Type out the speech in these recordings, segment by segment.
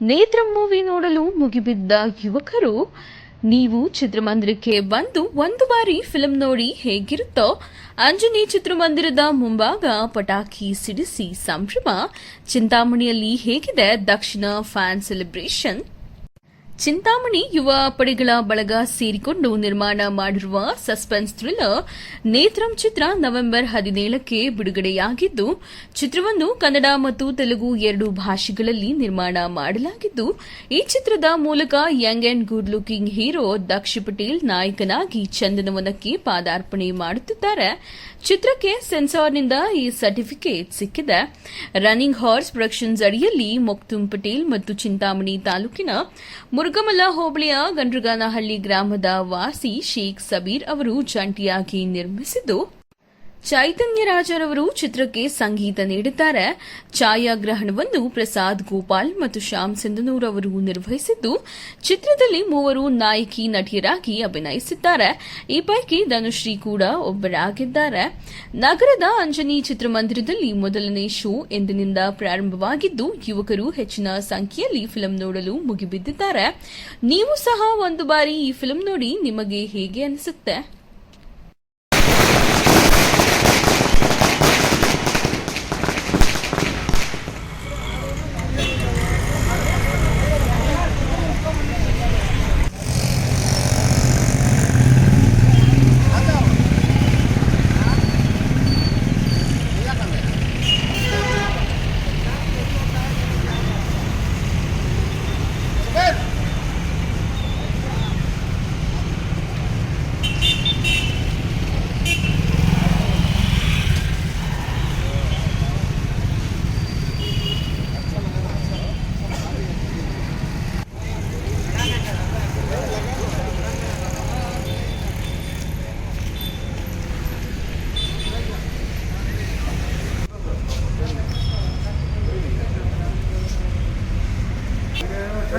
ನೇತ್ರ ಮೂವಿ ನೋಡಲು ಮುಗಿಬಿದ್ದ ಯುವಕರು, ನೀವು ಚಿತ್ರಮಂದಿರಕ್ಕೆ ಬಂದು ಒಂದು ಬಾರಿ ಫಿಲಂ ನೋಡಿ ಹೇಗಿರುತ್ತೋ, ಅಂಜನಿ ಚಿತ್ರಮಂದಿರದ ಮುಂಭಾಗ ಪಟಾಕಿ ಸಿಡಿಸಿ ಸಂಭ್ರಮ, ಚಿಂತಾಮಣಿಯಲ್ಲಿ ಹೇಗಿದೆ ದಕ್ಷಿಣ ಫ್ಯಾನ್ ಸೆಲೆಬ್ರೇಷನ್? ಚಿಂತಾಮಣಿ ಯುವ ಪಡೆಗಳ ಬಳಗ ಸೇರಿಕೊಂಡು ನಿರ್ಮಾಣ ಮಾಡಿರುವ ಸಸ್ಪೆನ್ಸ್ ಥ್ರಿಲ್ಲರ್ ನೇತ್ರಂ ಚಿತ್ರ ನವೆಂಬರ್ ಹದಿನೇಳಕ್ಕೆ ಬಿಡುಗಡೆಯಾಗಿದ್ದು, ಚಿತ್ರವನ್ನು ಕನ್ನಡ ಮತ್ತು ತೆಲುಗು ಎರಡು ಭಾಷೆಗಳಲ್ಲಿ ನಿರ್ಮಾಣ ಮಾಡಲಾಗಿದ್ದು, ಈ ಚಿತ್ರದ ಮೂಲಕ young and good looking hero Daksha Patel ನಾಯಕನಾಗಿ ಚಂದನವನಕ್ಕೆ ಪಾದಾರ್ಪಣೆ ಮಾಡುತ್ತಿದ್ದಾರೆ. ಚಿತ್ರಕ್ಕೆ ಸೆನ್ಸಾರ್ನಿಂದ ಈ ಸರ್ಟಿಫಿಕೇಟ್ ಸಿಕ್ಕಿದೆ. ರನ್ನಿಂಗ್ ಹಾರ್ಸ್ ಪ್ರೊಡಕ್ಷನ್ಸ್ ಅಡಿಯಲ್ಲಿ ಮೊಕ್ತುಂ ಪಟೇಲ್ ಮತ್ತು ಚಿಂತಾಮಣಿ ತಾಲೂಕಿನ ಮುರುಗಮಲ ಹೋಬಳಿಯ ಗಂಡ್ರಗಾನಹಳ್ಳಿ ಗ್ರಾಮದ ವಾಸಿ ಶೇಖ್ ಸಬೀರ್ ಅವರು ಜಂಟಿಯಾಗಿ ನಿರ್ಮಿಸಿದ್ದು ಚೈತನ್ಯ ರಾಜರವರು ಚಿತ್ರಕ್ಕೆ ಸಂಗೀತ ನೀಡಿದ್ದಾರೆ. ಛಾಯಾಗ್ರಹಣವನ್ನು ಪ್ರಸಾದ್ ಗೋಪಾಲ್ ಮತ್ತು ಶ್ಯಾಮ್ ಸಿಂಧನೂರ್ ಅವರು ನಿರ್ವಹಿಸಿದ್ದು, ಚಿತ್ರದಲ್ಲಿ ಮೂವರು ನಾಯಕಿ ನಟಿಯರಾಗಿ ಅಭಿನಯಿಸಿದ್ದಾರೆ. ಈ ಪೈಕಿ ಧನುಶ್ರೀ ಕೂಡ ಒಬ್ಬರಾಗಿದ್ದಾರೆ. ನಗರದ ಅಂಜನಿ ಚಿತ್ರಮಂದಿರದಲ್ಲಿ ಮೊದಲನೇ ಶೋ ಎಂದಿನಿಂದ ಪ್ರಾರಂಭವಾಗಿದ್ದು, ಯುವಕರು ಹೆಚ್ಚಿನ ಸಂಖ್ಯೆಯಲ್ಲಿ ಫಿಲಂ ನೋಡಲು ಮುಗಿಬಿದ್ದಿದ್ದಾರೆ. ನೀವು ಸಹ ಒಂದು ಬಾರಿ ಈ ಫಿಲಂ ನೋಡಿ ನಿಮಗೆ ಹೇಗೆ ಅನಿಸುತ್ತೆ?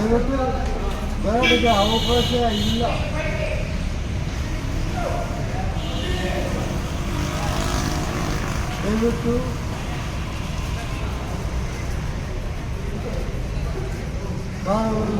നിങ്ങൾക്ക് വേറെ അവകാശ ഇല്ല. നിങ്ങൾക്ക് വേറെ ഒരു